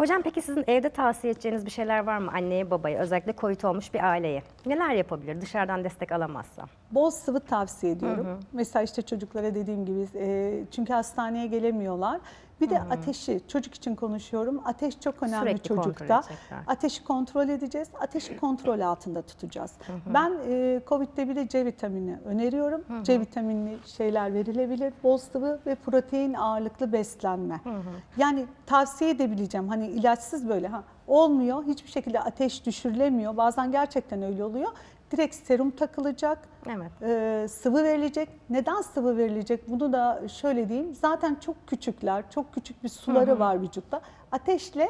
Hocam peki sizin evde tavsiye edeceğiniz bir şeyler var mı anneye babaya özellikle COVID olmuş bir aileye? Neler yapabilir dışarıdan destek alamazsa? Bol sıvı tavsiye ediyorum. Mesela işte çocuklara dediğim gibi e, çünkü hastaneye gelemiyorlar. Bir de ateşi, çocuk için konuşuyorum. Ateş çok önemli Sürekli çocukta. Ateşi kontrol edeceğiz. Ateşi kontrol altında tutacağız. Ben e, Covid'de bir de C vitamini öneriyorum. C vitaminli şeyler verilebilir. Bol sıvı ve protein ağırlıklı beslenme. Yani tavsiye edebileceğim. Hani ilaçsız böyle ha olmuyor. Hiçbir şekilde ateş düşürülemiyor. Bazen gerçekten öyle oluyor. Direkt serum takılacak. Evet. Ee, sıvı verilecek. Neden sıvı verilecek? Bunu da şöyle diyeyim. Zaten çok küçükler, çok küçük bir suları var vücutta. Ateşle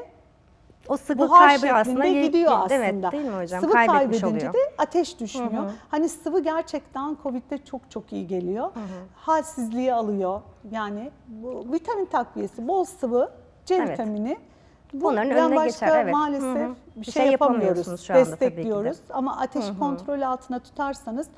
O sıvı buhar kaybı aslında gidiyor aslında. Evet değil mi hocam? Sıvı Kaybetmiş kaybedince oluyor. de ateş düşmüyor. Hani sıvı gerçekten Covid'de çok çok iyi geliyor. Halsizliği alıyor. Yani bu vitamin takviyesi, bol sıvı, C Evet. vitamini. Ben önüne başka geçer, evet. maalesef Hı hı. bir şey, şey yapamıyoruz. şu anda. Destekliyoruz ama ateşi kontrol altına tutarsanız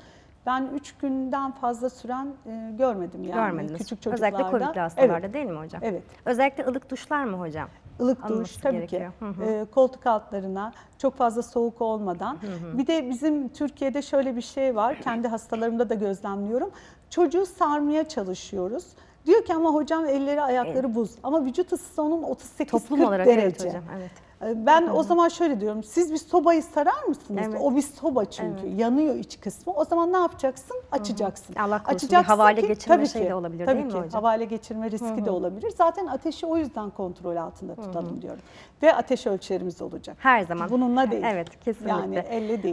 ben 3 günden fazla süren e, görmedim yani Görmediniz. küçük çocuklarda. Özellikle COVID'li hastalarda Evet. değil mi hocam? Evet. Özellikle ılık duşlar mı hocam? Ilık duş tabii gerekiyor. ki. Hı hı. Ee, koltuk altlarına çok fazla soğuk olmadan. Bir de bizim Türkiye'de şöyle bir şey var. Kendi hastalarımda da gözlemliyorum. Çocuğu sarmaya çalışıyoruz. Diyor ki ama hocam elleri ayakları buz. Ama vücut ısısı onun 38-40 Toplum olarak derece. evet hocam. Evet. Ee, Ben o zaman şöyle diyorum. Siz bir sobayı sarar mısınız? Evet. O bir soba çünkü. Yanıyor iç kısmı. O zaman ne yapacaksın? Açacaksın. Allah korusun, bir Açacaksın havale ki- geçirme tabii şeyi ki, de olabilir tabii değil mi ki, hocam? Havale geçirme riski de olabilir. Zaten ateşi o yüzden kontrol altında tutalım diyorum. Ve ateş ölçerimiz olacak. Her zaman. Bununla değil. Evet kesinlikle. Yani elle değil.